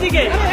এদিকে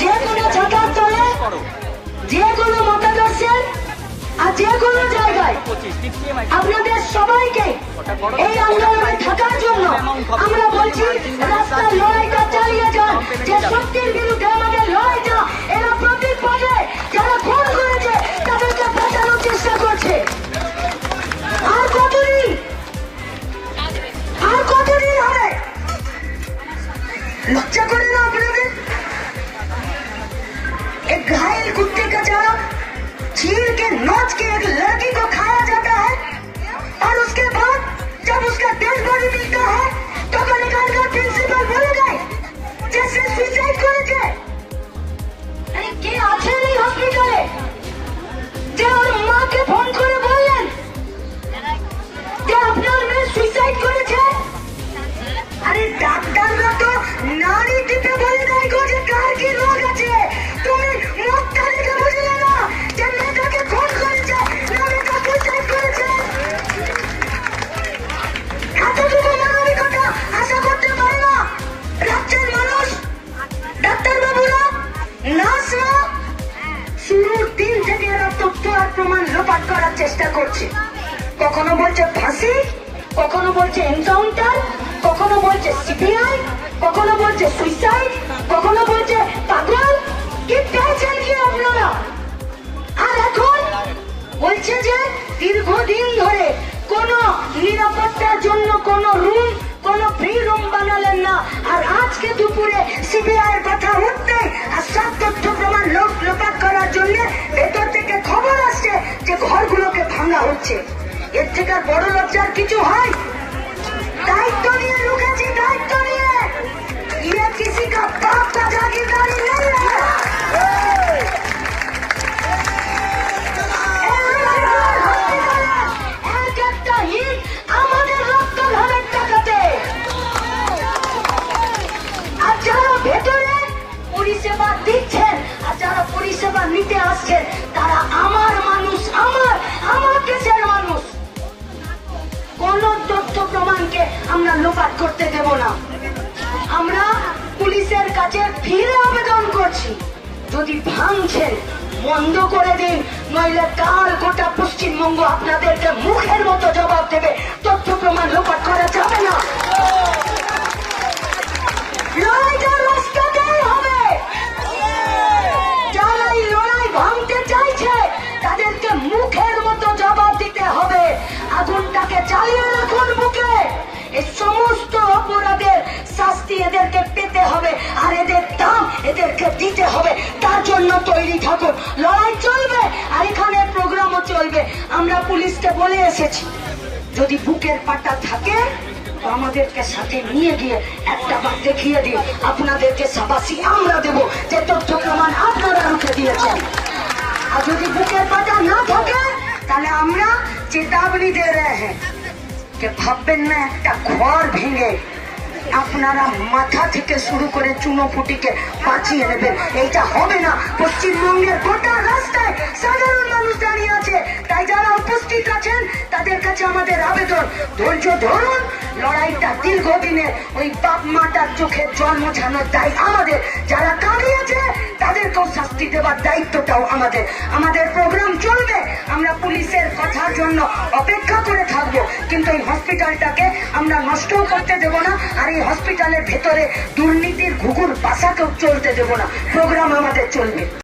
যে কোনো ছাত্রাঞ্চলে যে কোনো মতাদর্শের আর যে কোনো জায়গায় আপনাদের সবাইকে এই আন্দোলনে থাকার জন্য আমরা বলছি, রাস্তার লড়াইটা চালিয়ে যান, যে শক্তি एक घायल कुत्ते का चारा चीर के नोच के एक लड़की को खाया जाता है। और उसके बाद जब उसका डेड बॉडी मिलता है तो कल का प्रिंसिपल भूल गए, जैसे सुसाइड कर गए চেষ্টা করছে। কখনো বলছে ফাঁসি, কখনো বলছে এনকাউন্টার, কখনো বলছে সিপিআই, কখনো বলছে সুইসাইড, কখনো বলছে পাগল কি পেয়েছেন কি আপনারা? আর এখন বলছে যে দীর্ঘদিন ধরে কোন নিরাপত্তার জন্য কোন রুম কোন ফ্রি রুম বানালেন না। আর আজকে দুপুরে সিবিআই কথা উঠতে আর সব তথ্য প্রমাণ লোক লোপাট করার জন্য ভেতর থেকে খবর আসছে যে ঘরগুলোকে ভাঙা হচ্ছে। এর থেকে আর বড় লজ্জার কিছু হয়? দায়িত্ব নিয়ে লুকেছি, দায়িত্ব পরিষেবা নিতে আসছেন তারা আমার মানুষ, আমার আমার দেশের মানুষ। কোন তথ্য প্রমাণকে আমরা লোপাট করতে দেব না। আমরা পুলিশের কাছে ফিরে আবেদন করছি। যদি ভাঙছেন, বন্ধ করে দিন, নইলে কাল গোটা পশ্চিমবঙ্গ আপনাদেরকে মুখের মতো জবাব দেবে। তথ্য প্রমাণ লোপাট করা যাবে না। এদেরকে পেতে হবে, আর এদের দাম এদেরকে দিতে হবে। তার জন্য তৈরি থাকুন লড়াই চলবে, আর এখানে প্রোগ্রামও চলবে। আমরা পুলিশকে বলে এসেছি, যদি বুকের পাটা থাকে আমাদেরকে সাথে নিয়ে গিয়ে একটা বার দেখিয়ে দিন। আপনাদেরকে সাবাসি আমরা দেব, যে তথ্য প্রমাণ আপনারা রুখে দিয়েছেন। আর যদি বুকের পাটা না থাকে, তাহলে আমরা চেতাবনী দে রয়ে হ্যাঁ ভাববেন না, একটা ঘর ভেঙে আপনারা মাথা থেকে শুরু করে চুনোপুটিকে বাঁচিয়ে নেবেন। এইটা হবে না। পশ্চিমবঙ্গের গোটা রাস্তায় সাধারণ মানুষ দাঁড়িয়ে আছে। তাই যারা উপস্থিত আছেন, তাদের কাছে আমাদের আবেদন। ধৈর্য ধরুন, লড়াইটা দীর্ঘদিনের ওই বাপ মাটার চোখে জল মোছানোর দায় আমাদের। যারা কাঁদিয়েছে তাদেরকেও শাস্তি দেওয়ার দায়িত্বটাও আমাদের। আমাদের প্রোগ্রাম চলবে। আমরা পুলিশের কথার জন্য অপেক্ষা করে থাকব। কিন্তু এই হসপিটালটাকে আমরা নষ্ট করতে দেব না, আর এই হসপিটালের ভেতরে দুর্নীতির ঘুঘুর বাসাকেও চলতে দেব না। প্রোগ্রাম আমাদের চলবে।